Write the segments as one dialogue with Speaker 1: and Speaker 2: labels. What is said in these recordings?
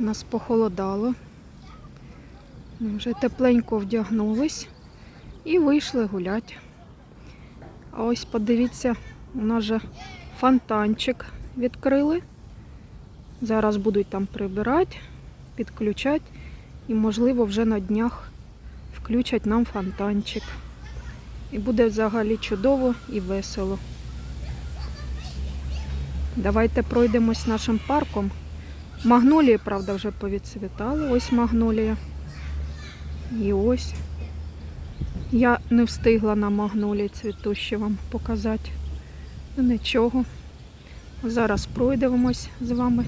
Speaker 1: Нас похолодало. Ми вже тепленько вдягнулись і вийшли гуляти. А ось подивіться, у нас же фонтанчик відкрили. Зараз будуть там прибирати, підключати і, можливо, вже на днях включать нам фонтанчик. І буде взагалі чудово і весело. Давайте пройдемось нашим парком. Магнолії, правда, вже повідцвітали. Ось магнолія. І ось. Я не встигла на магнолії цвітущі вам показати. Ну нічого. Зараз пройдемось з вами.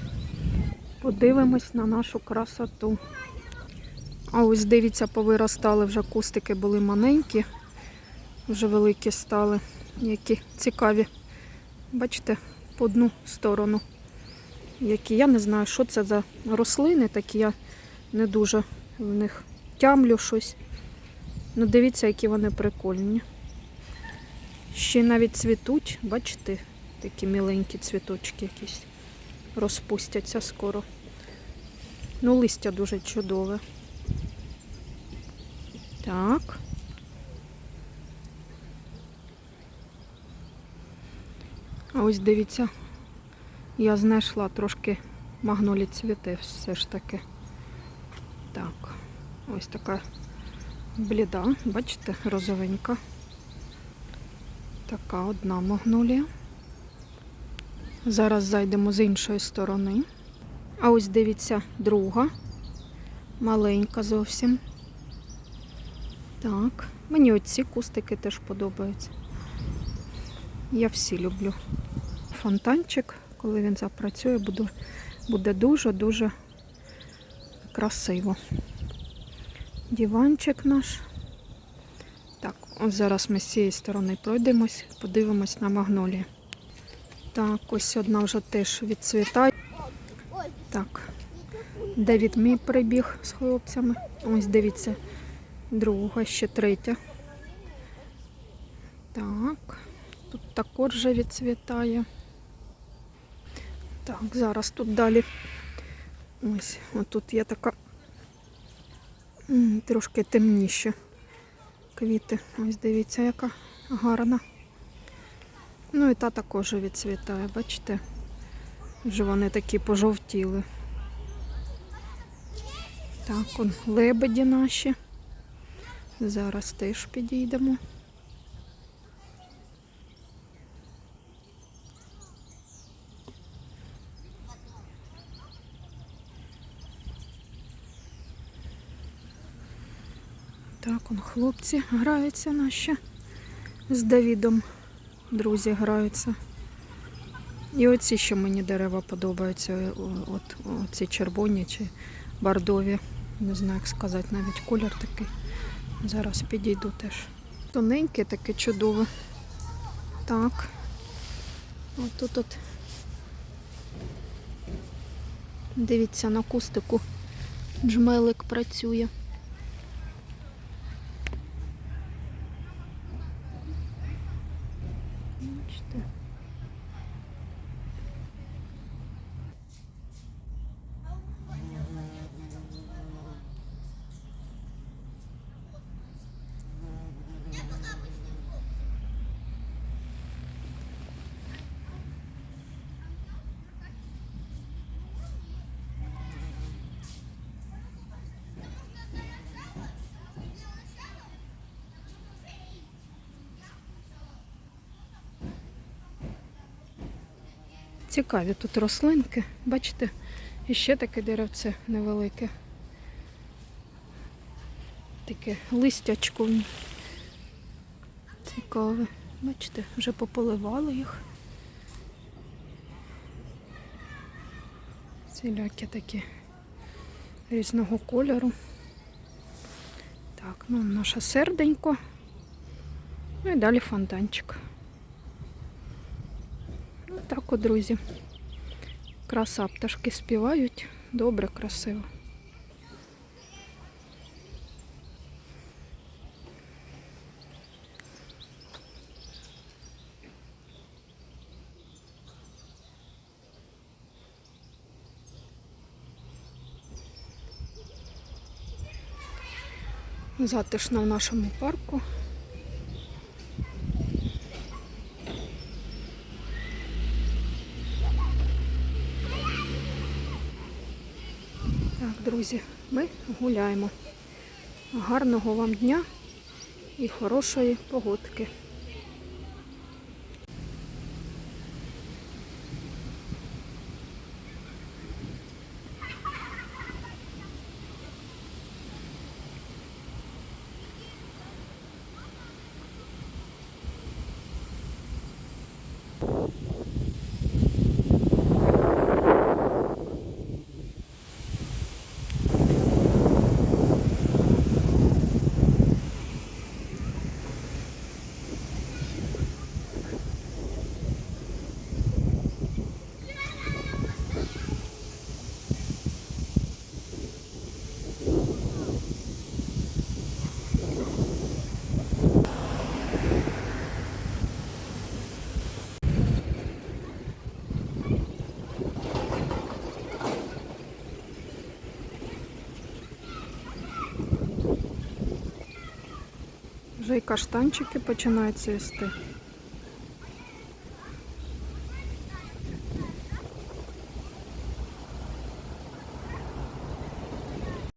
Speaker 1: Подивимось на нашу красоту. А ось дивіться, повиростали вже кустики були маленькі, вже великі стали, які цікаві. Бачите, по одну сторону. Які я не знаю, що це за рослини, такі я не дуже в них тямлю щось. Ну, дивіться, які вони прикольні. Ще навіть цвітуть, бачите, такі міленькі цвіточки якісь розпустяться скоро. Ну, листя дуже чудове. Так. А ось дивіться, я знайшла трошки магнолі цвіти все ж таки. Так, ось така бліда, бачите, розовенька. Така одна магнолія. Зараз зайдемо з іншої сторони. А ось дивіться, друга. Маленька зовсім. Так, мені оці кустики теж подобаються. Я всі люблю. Фонтанчик, коли він запрацює, буде, дуже-дуже красиво. Діванчик наш. Так, ось зараз ми з цієї сторони пройдемось, подивимось на магнолії. Так, ось одна вже теж відцвітає. Так, Девід мій прибіг з хлопцями. Ось дивіться, друга, ще третя. Так, тут також вже відцвітає. Так, зараз тут далі. Ось, отут є така трошки темніше квіти. Ось дивіться, яка гарна. Ну і та також відцвітає, бачите? Вже вони такі пожовтіли. Так, он лебеді наші. Зараз теж підійдемо. Так, он хлопці граються наші з Давідом. Друзі граються. І оці ще мені дерева подобаються. От оці червоні чи бордові. Не знаю, як сказати, навіть колір такий. Зараз підійду теж. Тоненьке таке чудове. Так. От тут от. Дивіться, на кустику джмелик працює. Цікаві тут рослинки. Бачите, і ще таке деревце невелике. Таке листячко. Цікаве. Бачите, вже пополивали їх. Цілякі такі різного кольору. Так, ну наше серденько. Ну і далі фонтанчик. Ну, так, от, друзі, краса пташки співають. Добре, красиво. Затишно в нашому парку. Друзі, ми гуляємо. Гарного вам дня і хорошої погодки. Вже й каштанчики починають цвісти.